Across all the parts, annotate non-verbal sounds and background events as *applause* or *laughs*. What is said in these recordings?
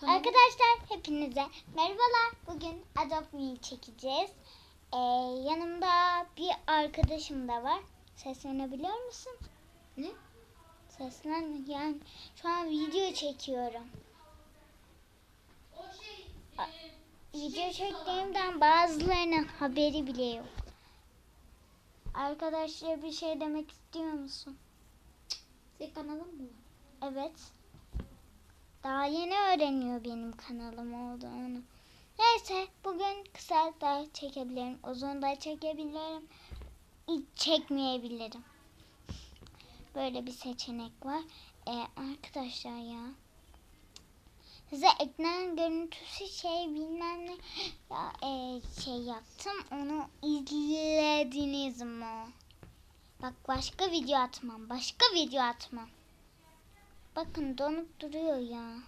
kanalı. Arkadaşlar hepinize merhabalar. Bugün Adopt Me çekeceğiz. Ee, yanımda bir arkadaşım da var. Seslenebiliyor musun? Ne? Seslen yani şu an video çekiyorum. A- Video çektiğimden bazılarının haberi bile yok. Arkadaşlara bir şey demek istiyor musun? Senin kanalın mı var? Evet. Daha yeni öğreniyor benim kanalım olduğunu. Neyse bugün kısa da çekebilirim. Uzun da çekebilirim. Hiç çekmeyebilirim. Böyle bir seçenek var. Ee, arkadaşlar ya. Size ekran görüntüsü şey bilmem ne *gasps* ya e, şey yaptım. Onu izlediniz mi? Bak başka video atmam. Başka video atmam. Bakın donup duruyor ya.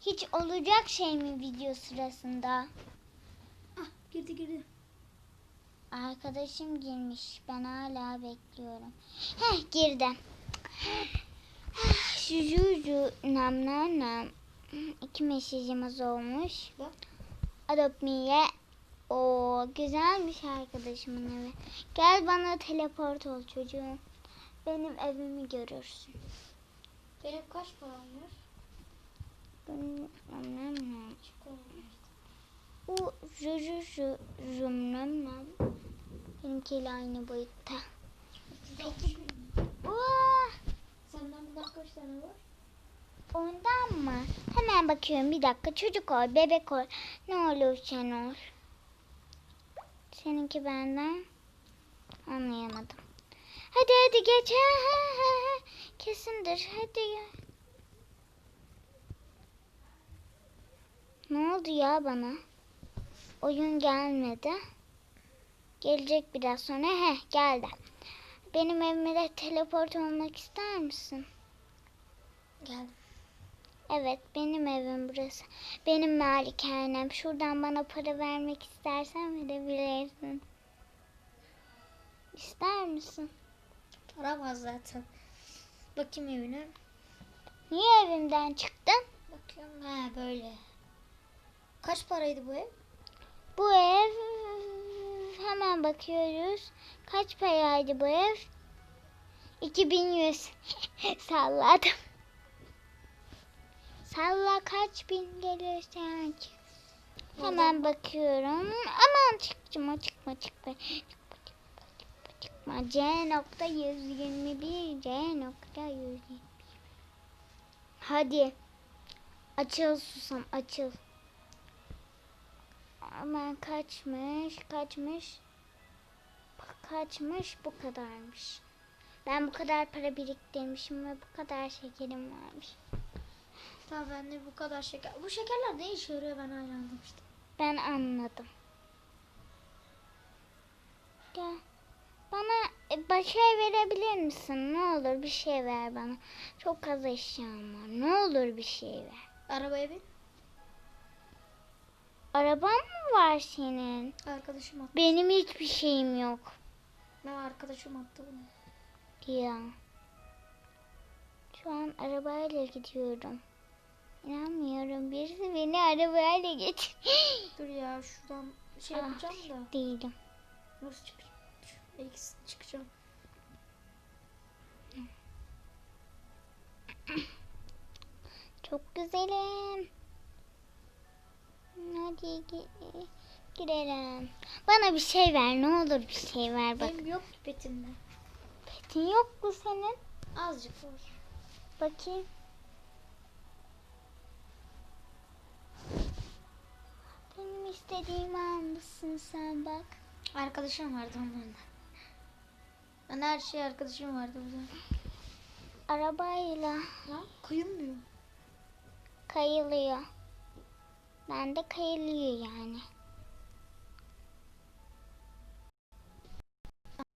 Hiç olacak şey mi video sırasında? Ah girdi girdi. Arkadaşım girmiş. Ben hala bekliyorum. Heh girdi. Juju nam nam nam. İki mesajımız olmuş. Adopt Me'ye. O güzelmiş arkadaşımın evi. Gel bana teleport ol çocuğum. Benim evimi görürsün. Benim kaç param var? Benim nam nam nam. Çok olmuş. Bu juju ju rum nam. Benimkiyle aynı boyutta. Vaa! Senden bundan kaç tane var? Ondan mı? Hemen bakıyorum bir dakika. Çocuk ol, bebek ol. Ne olursan ol. Seninki benden. Anlayamadım. Hadi hadi geç. Ha, ha, ha. Kesindir. Hadi ya. Ne oldu ya bana? Oyun gelmedi. Gelecek biraz sonra. Heh geldi. Benim evime de teleport olmak ister misin? Geldim. Evet benim evim burası. Benim malikanem. Şuradan bana para vermek istersen verebilirsin. İster misin? Para var zaten. Bakayım evine. Niye evimden çıktın? Bakıyorum. He böyle. Kaç paraydı bu ev? Bu ev hemen bakıyoruz. Kaç paraydı bu ev? 2100. *laughs* Salladım. Salla kaç bin gelirse sanki. Hemen bakıyorum. Aman çıkma. Çıkma çıkma çıkma. C nokta 121 C nokta 121. Hadi. Açıl susam açıl. Aman kaçmış kaçmış. Kaçmış bu kadarmış. Ben bu kadar para biriktirmişim ve bu kadar şekerim varmış. Tamam bende bu kadar şeker. Bu şekerler ne işe yarıyor ben hala anlamıştım. Ben anladım. Gel. Bana e, bir şey verebilir misin? Ne olur bir şey ver bana. Çok az eşyam var. Ne olur bir şey ver. Arabaya bin. Araban mı var senin? Arkadaşım attı. Benim hiçbir şeyim yok. Ne arkadaşım attı bunu. Ya. Şu an arabayla gidiyorum. İnanmıyorum. Birisi beni arabayla getir. *gasps* Dur ya şuradan şey Ah, yapacağım da. Değilim. Nasıl çıkacağım? Eksi çıkacağım. Çok güzelim. Hadi gi- girelim. Bana bir şey ver. Ne olur bir şey ver bak. Benim yok pipetimde. Petin yok mu senin? Azıcık var. Bakayım. Benim istediğimi almışsın sen bak. Arkadaşım vardı onlarla. Ben her şey arkadaşım vardı burada. Arabayla Ya kıyılmıyor. kayılıyor. Ben de kayılıyor yani.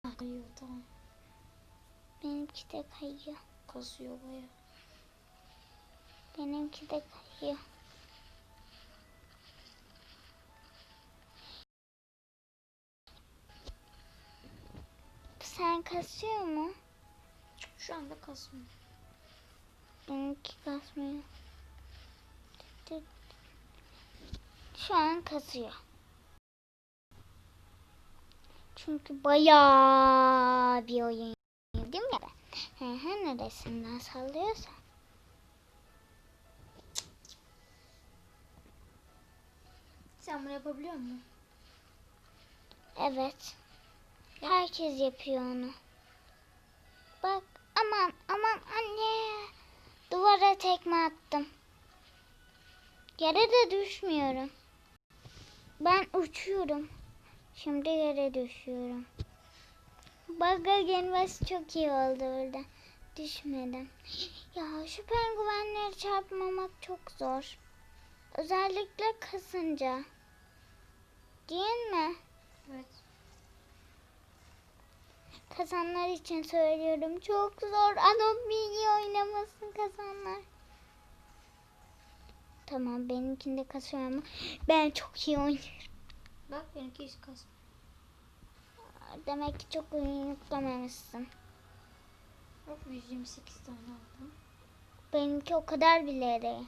Ah, kayıyor tamam. Benimki de kayıyor. Kasıyor baya. Benimki de kayıyor. Kasıyor mu? Şu anda kasmıyor. Benimki kasmıyor. Şu an kasıyor. Çünkü bayağı bir oyun değil mi? He he neresinden sallıyorsa. Sen bunu yapabiliyor musun? Evet. Herkes yapıyor onu. Bak aman aman anne. Duvara tekme attım. Yere de düşmüyorum. Ben uçuyorum. Şimdi yere düşüyorum. Baga gelmesi çok iyi oldu burada. Düşmedim. *laughs* Ya şu penguenleri çarpmamak çok zor. Özellikle kasınca. Değil mi? Evet. Kazanlar için söylüyorum. Çok zor. Adobe bilgi oynamasın kazanlar. Tamam benimkinde kasıyor ama ben çok iyi oynuyorum. Bak benimki hiç kas. Demek ki çok oyun yüklamamışsın. Bak 128 tane aldım. Benimki o kadar bile değil.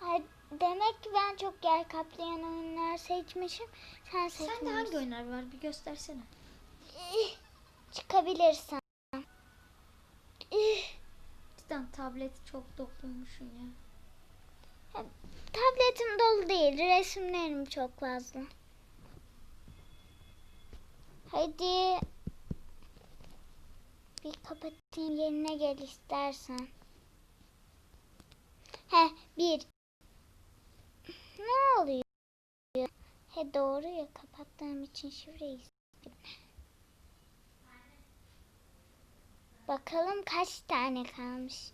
Ay, demek ki ben çok yer kaplayan oyunlar seçmişim. Sen seçmemişsin. Sende hangi oyunlar var bir göstersene. İh, Çıkabilirsen. İh, Cidden tableti çok dokluymuşsun ya. Tabletim dolu değil. Resimlerim çok fazla. Hadi. Bir kapatayım yerine gel istersen. He bir. Ne oluyor? He doğru ya kapattığım için şifreyi istedim. Bakalım kaç tane kalmış.